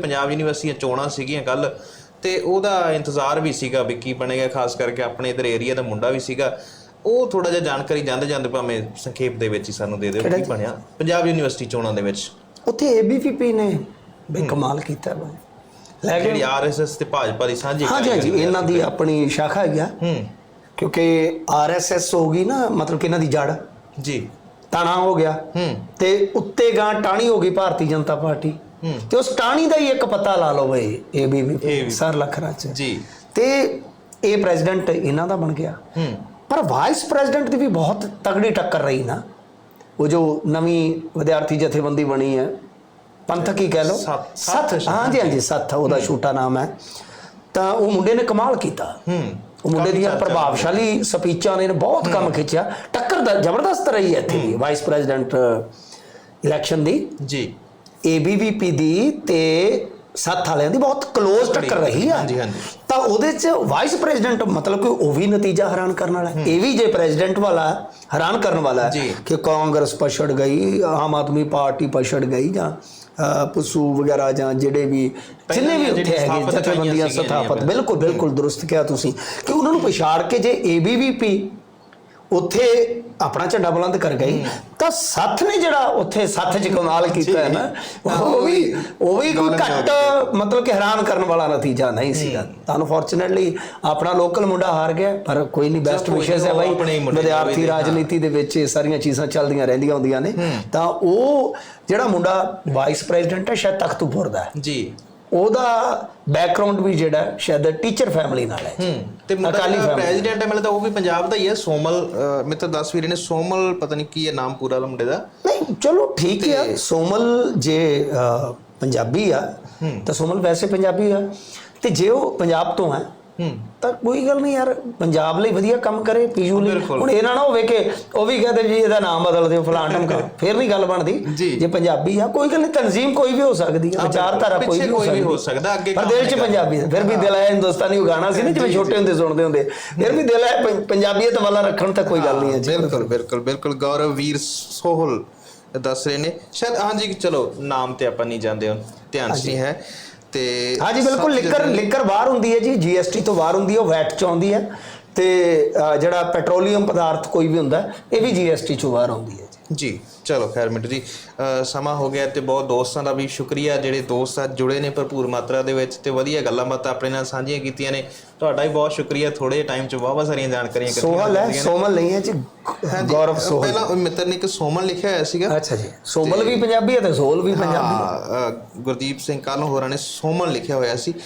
ਪੰਜਾਬ ਯੂਨੀਵਰਸਿਟੀਆਂ ਚੋਣਾਂ ਸੀਗੀਆਂ ਕੱਲ ਤੇ ਉਹਦਾ ਇੰਤਜ਼ਾਰ ਵੀ ਸੀਗਾ ਵੀ ਕੀ ਬਣੇਗਾ ਖਾਸ ਕਰਕੇ ਆਪਣੇ ਇਧਰ ਏਰੀਆ ਦਾ ਮੁੰਡਾ ਵੀ ਸੀਗਾ। ਉਹ ਥੋੜਾ ਜਿਹਾ ਜਾਣਕਾਰੀ ਜਾਂਦੇ ਜਾਂਦੇ ਭਾਵੇਂ ਸੰਖੇਪ ਦੇ ਵਿੱਚ ਹੀ ਸਾਨੂੰ ਦੇ ਦਿਓ ਕੀ ਬਣਿਆ ਪੰਜਾਬ ਯੂਨੀਵਰਸਿਟੀ ਚੋਣਾਂ ਦੇ ਵਿੱਚ। ਉੱਥੇ ਏਬੀਵੀਪੀ ਨੇ ਬੇ ਕਮਾਲ ਕੀਤਾ ਵਾ। ਲੈ ਕੇ ਜਿਹੜੀ ਆਰਐਸਐਸ ਤੇ ਭਾਜਪਾ ਦੀ ਸਾਂਝੀ ਹਾਂਜੀ ਹਾਂਜੀ ਇਹਨਾਂ ਦੀ ਆਪਣੀ ਸ਼ਾਖਾ ਹੈਗੀ ਆ। ਹੂੰ। ਕਿਉਂਕਿ ਆਰਐਸਐਸ ਹੋ ਗਈ ਨਾ ਮਤਲਬ ਕਿ ਇਹਨਾਂ ਦੀ ਜੜ। ਜੀ। ਤਾਣਾ ਹੋ ਗਿਆ। ਹੂੰ। ਤੇ ਉੱਤੇ ਗਾਂ ਟਾਣੀ ਹੋ ਗਈ ਭਾਰਤੀ ਜਨਤਾ ਪਾਰਟੀ। ਹੂੰ। ਤੇ ਉਸ ਟਾਣੀ ਦਾ ਹੀ ਇੱਕ ਪਤਾ ਲਾ ਲਓ ਬਈ ABVP ਸਰ ਲਖਰਾ ਚ। ਜੀ। ਤੇ ਇਹ ਪ੍ਰੈਜ਼ੀਡੈਂਟ ਇਹਨਾਂ ਦਾ ਬਣ ਗਿਆ। ਹੂੰ। ਪਰ ਵਾਈਸ ਪ੍ਰੈਜ਼ੀਡੈਂਟ ਦੀ ਵੀ ਬਹੁਤ ਤਗੜੀ ਟੱਕਰ ਰਹੀ ਨਾ। ਉਹ ਜੋ ਨਵੀਂ ਵਿਦਿਆਰਥੀ ਜਥੇਬੰਦੀ ਬਣੀ ਹੈ ਪੰਥਕ ਹੀ ਕਹਿ ਲਓ। ਸੱਤ- ਹਾਂਜੀ ਹਾਂਜੀ ਸੱਤ ਉਹਦਾ ਛੋਟਾ ਨਾਮ ਹੈ। ਤਾਂ ਉਹ ਮੁੰਡੇ ਨੇ ਕਮਾਲ ਕੀਤਾ। ਹੂੰ। ਉਹ ਮੁੰਡੇ ਦੀਆਂ ਪ੍ਰਭਾਵਸ਼ਾਲੀ ਸਪੀਚਾਂ ਨੇ ਬਹੁਤ ਕੰਮ ਖਿੱਚਿਆ। ਟੱਕਰ ਦਾ ਜ਼ਬਰਦਸਤ ਰਹੀ ਹੈ ਇੱਥੇ ਵਾਈਸ ਪ੍ਰੈਜ਼ੀਡੈਂਟ ਇਲੈਕਸ਼ਨ ਦੀ। ਜੀ। ਏਬੀਵੀਪੀ ਦੀ ਤੇ ਸੱਤ ਵਾਲਿਆਂ ਦੀ ਬਹੁਤ ক্লোਜ਼ ਟੱਕਰ ਰਹੀ ਆ। ਹਾਂਜੀ, ਹਾਂਜੀ। ਤਾਂ ਉਹਦੇ ਚ ਵਾਈਸ ਪ੍ਰੈਜ਼ੀਡੈਂਟ ਮਤਲਬ ਕਿ ਉਹ ਵੀ ਨਤੀਜਾ ਹੈਰਾਨ ਕਰਨ ਵਾਲਾ ਹੈ। ਇਹ ਵੀ ਜੇ ਪ੍ਰੈਜ਼ੀਡੈਂਟ ਵਾਲਾ ਹੈਰਾਨ ਕਰਨ ਵਾਲਾ ਹੈ। ਕਿ ਕਾਂਗਰਸ ਪਛੜ ਗਈ ਆਮ ਆਦਮੀ ਪਾਰਟੀ ਪਛੜ ਗਈ ਜਾਂ ਪਸੂ ਵਗੈਰਾ ਜਾਂ ਜਿਹੜੇ ਵੀ ਜਿੰਨੇ ਵੀ ਉੱਥੇ ਹੈਗੇ ਜਥੇਬੰਦੀਆਂ ਸਥਾਪਤ ਬਿਲਕੁਲ ਬਿਲਕੁਲ ਦਰੁਸਤ ਕਿਹਾ ਤੁਸੀਂ ਕਿ ਉਹਨਾਂ ਨੂੰ ਪਛਾੜ ਕੇ ਜੇ ਏਬੀਵੀਪੀ ਉੱਥੇ ਆਪਣਾ ਝੰਡਾ ਬੁਲੰਦ ਕਰ ਗਈ ਤਾਂ ਸੱਥ ਨੇ ਜਿਹੜਾ ਉੱਥੇ ਸੱਥ ਚ ਕਮਾਲ ਕੀਤਾ ਹੈ ਨਾ ਉਹ ਵੀ ਉਹ ਵੀ ਕੋਈ ਘੱਟ ਮਤਲਬ ਕਿ ਹੈਰਾਨ ਕਰਨ ਵਾਲਾ ਨਤੀਜਾ ਨਹੀਂ ਸੀਗਾ। ਤਾਂ ਅਨਫੋਰਚੂਨੇਟਲੀ ਆਪਣਾ ਲੋਕਲ ਮੁੰਡਾ ਹਾਰ ਗਿਆ ਪਰ ਕੋਈ ਨਹੀਂ ਬੈਸਟ ਵਿਸ਼ੇਸ ਹੈ ਬਾਈ। ਵਿਦਿਆਰਥੀ। ਰਾਜਨੀਤੀ ਦੇ ਵਿੱਚ ਇਹ ਸਾਰੀਆਂ ਚੀਜ਼ਾਂ ਚੱਲਦੀਆਂ ਰਹਿੰਦੀਆਂ ਹੁੰਦੀਆਂ ਨੇ। ਤਾਂ ਉਹ ਜਿਹੜਾ ਮੁੰਡਾ ਵਾਈਸ ਪ੍ਰੈਜ਼ੀਡੈਂਟ ਹੈ ਸ਼ਾਇਦ ਤਖਤੂਪੁਰ ਦਾ ਜੀ। ਉਹਦਾ ਬੈਕਗ੍ਰਾਉਂਡ ਵੀ ਜਿਹੜਾ ਸ਼ਾਇਦ ਟੀਚਰ ਫੈਮਿਲੀ ਨਾਲ ਹੈ। ਹੂੰ ਤੇ ਅਕਾਲੀ। ਪ੍ਰੈਜ਼ੀਡੈਂਟ ਹੈ ਮੈਨੂੰ ਤਾਂ ਉਹ ਵੀ ਪੰਜਾਬ ਦਾ ਹੀ ਹੈ ਸੋਮਲ ਮਿੱਤਰ ਦੱਸ ਵੀਰੇ ਨੇ ਸੋਮਲ ਪਤਾ ਨਹੀਂ ਕੀ ਹੈ ਨਾਮ ਪੂਰਾ ਮੁੰਡੇ ਦਾ। ਨਹੀਂ ਚਲੋ ਠੀਕ ਹੈ ਸੋਮਲ ਜੇ ਪੰਜਾਬੀ ਆ ਤਾਂ ਸੋਮਲ ਵੈਸੇ ਪੰਜਾਬੀ ਆ। ਤੇ ਜੇ ਉਹ ਪੰਜਾਬ ਤੋਂ ਹੂੰ ਤਾਂ ਕੋਈ ਗੱਲ ਨਹੀਂ ਯਾਰ ਪੰਜਾਬ ਲਈ ਵਧੀਆ ਕੰਮ ਕਰੇ ਪੀਯੂ ਲਈ। ਹੁਣ ਇਹ ਨਾ ਨਾ ਹੋਵੇ ਕਿ ਉਹ ਵੀ ਕਹਦੇ ਜੀ ਇਹਦਾ ਨਾਮ ਬਦਲ ਦਿਓ ਫਲਾਂ ਟਮਕਾ ਫਿਰ ਨਹੀਂ ਗੱਲ ਬਣਦੀ। ਜੀ। ਪੰਜਾਬੀ ਆ ਕੋਈ ਗੱਲ ਨਹੀਂ ਤਨਜ਼ੀਮ ਕੋਈ ਵੀ ਹੋ ਸਕਦੀ ਹੈ ਵਿਚਾਰਧਾਰਾ ਕੋਈ ਵੀ ਹੋ ਸਕਦੀ ਅੱਗੇ ਪਰ ਦਿਲ 'ਚ ਪੰਜਾਬੀ। ਫਿਰ ਵੀ ਦਿਲ ਹੈ ਹਿੰਦੁਸਤਾਨੀ ਉਹ ਗਾਣਾ ਸੀ ਨਾ ਜਿਵੇਂ ਛੋਟੇ ਹੁੰਦੇ ਸੁਣਦੇ ਹੁੰਦੇ। ਫਿਰ ਵੀ ਦਿਲ ਪੰ- ਪੰਜਾਬੀਅਤ ਵਾਲਾ ਰੱਖਣ ਤਾਂ ਕੋਈ ਗੱਲ ਨਹੀਂ ਹੈ ਜੀ। ਬਿਲਕੁਲ ਬਿਲਕੁਲ ਬਿਲਕੁਲ। ਗੌਰਵ ਵੀਰ ਸੋਹਲ ਦੱਸ ਰਹੇ ਨੇ। ਸ਼ਾਇਦ ਹਾਂਜੀ ਚਲੋ ਨਾਮ ਤੇ ਆਪਾਂ ਨਹੀਂ ਜਾਂਦੇ ਹੁਣ। ਧਿਆਨ ਨਹੀਂ ਹੈ। ਤੇ ਹਾਂਜੀ ਬਿਲਕੁਲ ਲਿਕਰ ਲਿਕਰ ਬਾਹਰ ਹੁੰਦੀ ਹੈ ਜੀ ਜੀਐਸਟੀ ਤੋਂ ਬਾਹਰ ਹੁੰਦੀ ਹੈ ਉਹ ਵੈਟ ਚ ਆਉਂਦੀ ਹੈ। ਤੇ ਜਿਹੜਾ ਪੈਟਰੋਲੀਅਮ ਪਦਾਰਥ ਕੋਈ ਵੀ ਹੁੰਦਾ ਇਹ ਵੀ ਜੀਐਸਟੀ ਚੋਂ ਬਾਹਰ ਆਉਂਦੀ ਹੈ ਜੀ। ਚਲੋ ਖੈਰ ਮਿੰਟੂ ਜੀ ਸਮਾਂ ਹੋ ਗਿਆ ਤੇ ਬਹੁਤ ਦੋਸਤਾਂ ਦਾ ਵੀ ਸ਼ੁਕਰੀਆ ਜਿਹੜੇ ਦੋਸਤ ਅੱਜ ਜੁੜੇ ਨੇ ਭਰਪੂਰ ਮਾਤਰਾ ਦੇ ਵਿੱਚ ਤੇ ਵਧੀਆ ਗੱਲਾਂ ਬਾਤਾਂ ਆਪਣੇ ਨਾਲ ਸਾਂਝੀਆਂ ਕੀਤੀਆਂ ਨੇ। ਤੁਹਾਡਾ ਵੀ ਬਹੁਤ ਸ਼ੁਕਰੀਆ ਥੋੜੇ ਟਾਈਮ ਚ ਬਹੁਤ ਸਾਰੀਆਂ ਜਾਣਕਾਰੀਆਂ ਸੋਹਲ ਹੈ। ਸੋਮਲ ਨਹੀਂ ਹੈ ਜੀ ਗੌਰਵ ਸੋਹਲ। ਪਹਿਲਾਂ ਉਹ ਮਿੱਤਰ ਨੇ ਇੱਕ ਸੋਮਨ ਲਿਖਿਆ ਹੋਇਆ ਸੀਗਾ। ਅੱਛਾ ਜੀ ਸੋਮਲ ਵੀ ਪੰਜਾਬੀ ਹੈ ਤੇ ਸੋਹਲ ਵੀ ਪੰਜਾਬੀ ਹੈ। ਗੁਰਦੀਪ ਸਿੰਘ ਕਾਲੋਂ ਹੋਰਾਂ ਨੇ ਸੋਮਨ ਲਿਖਿਆ ਹੋਇਆ ਸੀ।